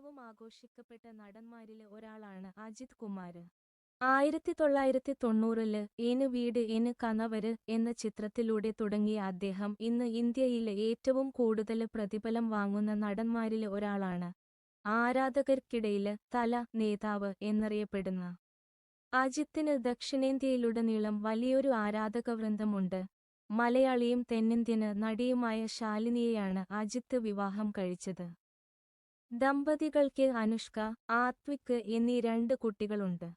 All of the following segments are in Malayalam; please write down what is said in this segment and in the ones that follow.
ഏറ്റവും ആഘോഷിക്കപ്പെട്ട നടന്മാരിൽ ഒരാളാണ് അജിത് കുമാർ. ആയിരത്തി തൊള്ളായിരത്തി തൊണ്ണൂറിൽ എന് വീട് എന് കനവര് എന്ന ചിത്രത്തിലൂടെ തുടങ്ങിയ അദ്ദേഹം ഇന്ന് ഇന്ത്യയിലെ ഏറ്റവും കൂടുതൽ പ്രതിഫലം വാങ്ങുന്ന നടന്മാരിൽ ഒരാളാണ്. ആരാധകർക്കിടയിൽ തല നേതാവ് എന്നറിയപ്പെടുന്ന അജിത്തിന് ദക്ഷിണേന്ത്യയിലുടനീളം വലിയൊരു ആരാധക വൃന്ദമുണ്ട് മലയാളിയും തെന്നിന്ത്യന് നടിയുമായ ശാലിനിയെയാണ് അജിത്ത് വിവാഹം കഴിച്ചത്. ദമ്പതികൾക്ക് അനുഷ്ക ആത്വിക് എന്നീ രണ്ട് കുട്ടികളുണ്ട്.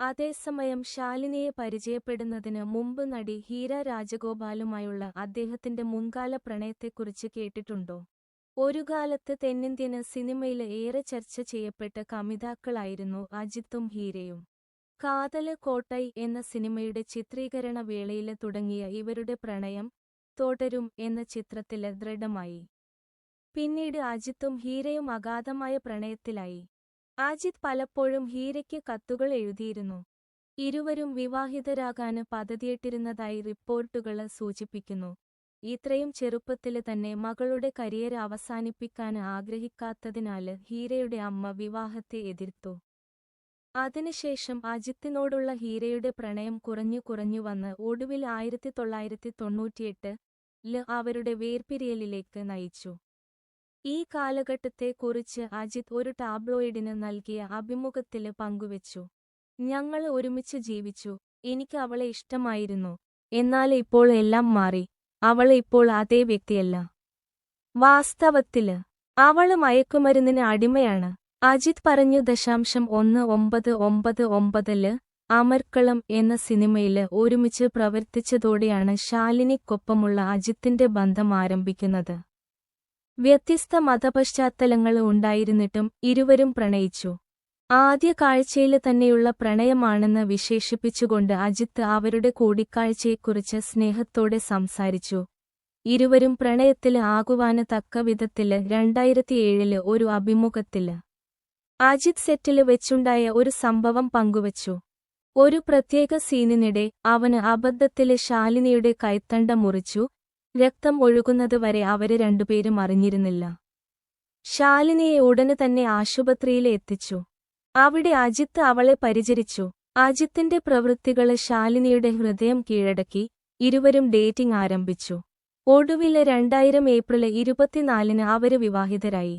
അതേസമയം ശാലിനിയെ പരിചയപ്പെടുന്നതിന് മുമ്പ് നടി ഹീര രാജഗോപാലുമായുള്ള അദ്ദേഹത്തിന്റെ മുൻകാല പ്രണയത്തെക്കുറിച്ച് കേട്ടിട്ടുണ്ടോ? ഒരു കാലത്ത് തെന്നിന്ത്യന് സിനിമയിൽ ഏറെ ചർച്ച ചെയ്യപ്പെട്ട കമിതാക്കളായിരുന്നു അജിത്തും ഹീരയും. കാതൽ കോട്ടൈ എന്ന സിനിമയുടെ ചിത്രീകരണ വേളയിൽ തുടങ്ങിയ ഇവരുടെ പ്രണയം തോടരും എന്ന ചിത്രത്തിൽ ദൃഢമായി. പിന്നീട് അജിത്തും ഹീരയും അഗാധമായ പ്രണയത്തിലായി. അജിത് പലപ്പോഴും ഹീരയ്ക്ക് കത്തുകൾ എഴുതിയിരുന്നു. ഇരുവരും വിവാഹിതരാകാന് പദ്ധതിയിട്ടിരുന്നതായി റിപ്പോർട്ടുകൾ സൂചിപ്പിക്കുന്നു. ഇത്രയും ചെറുപ്പത്തിൽ തന്നെ മകളുടെ കരിയർ അവസാനിപ്പിക്കാൻ ആഗ്രഹിക്കാത്തതിനാല് ഹീരയുടെ അമ്മ വിവാഹത്തെ എതിർത്തു. അതിനുശേഷം അജിത്തിനോടുള്ള ഹീരയുടെ പ്രണയം കുറഞ്ഞു കുറഞ്ഞു വന്ന് ഒടുവിൽ ആയിരത്തി തൊള്ളായിരത്തി തൊണ്ണൂറ്റിയെട്ട് ൽ അവരുടെ വേർപിരിയലിലേക്ക് നയിച്ചു. ഈ കാലഘട്ടത്തെക്കുറിച്ച് അജിത് ഒരു ടാബ്ലോയിഡിന് നൽകിയ അഭിമുഖത്തിൽ പങ്കുവച്ചു. ഞങ്ങൾ ഒരുമിച്ച് ജീവിച്ചു. എനിക്ക് അവളെ ഇഷ്ടമായിരുന്നു. എന്നാൽ ഇപ്പോൾ എല്ലാം മാറി. അവൾ ഇപ്പോൾ അതേ വ്യക്തിയല്ല. വാസ്തവത്തിൽ അവൾ മയക്കുമരുന്നിന് അടിമയാണ്. അജിത് പറഞ്ഞു ദശാംശം ഒന്ന് ഒമ്പത് ഒമ്പത് ഒമ്പതിൽ അമർക്കളം എന്ന സിനിമയിൽ ഒരുമിച്ച് പ്രവർത്തിച്ചതോടെയാണ് ശാലിനിക്കൊപ്പമുള്ള അജിത്തിന്റെ ബന്ധം ആരംഭിക്കുന്നത്. വ്യത്യസ്ത മതപശ്ചാത്തലങ്ങൾ ഉണ്ടായിരുന്നിട്ടും ഇരുവരും പ്രണയിച്ചു. ആദ്യ കാഴ്ചയിൽ തന്നെയുള്ള പ്രണയമാണെന്ന് വിശേഷിപ്പിച്ചുകൊണ്ട് അജിത്ത് അവരുടെ കൂടിക്കാഴ്ചയെക്കുറിച്ച് സ്നേഹത്തോടെ സംസാരിച്ചു. ഇരുവരും പ്രണയത്തിൽ ആകുവാന് തക്ക വിധത്തിൽ രണ്ടായിരത്തിയേഴിൽ ഒരു അഭിമുഖത്തിൽ അജിത് സെറ്റിൽ വെച്ചുണ്ടായ ഒരു സംഭവം പങ്കുവച്ചു. ഒരു പ്രത്യേക സീനിനിടെ അവന് അബദ്ധത്തിൽ ശാലിനിയുടെ കൈത്തണ്ട മുറിച്ചു രക്തം ഒഴുകുന്നത് വരെ അവർ രണ്ടുപേരും അറിഞ്ഞിരുന്നില്ല. ശാലിനിയെ ഉടനെ തന്നെ ആശുപത്രിയിൽ എത്തിച്ചു. അവിടെ അജിത്ത് അവളെ പരിചരിച്ചു. അജിത്തിന്റെ പ്രവൃത്തികൾ ശാലിനിയുടെ ഹൃദയം കീഴടക്കി ഇരുവരും ഡേറ്റിംഗ് ആരംഭിച്ചു. ഒടുവിലെ രണ്ടായിരം ഏപ്രിൽ ഇരുപത്തിനാലിന് അവർ വിവാഹിതരായി.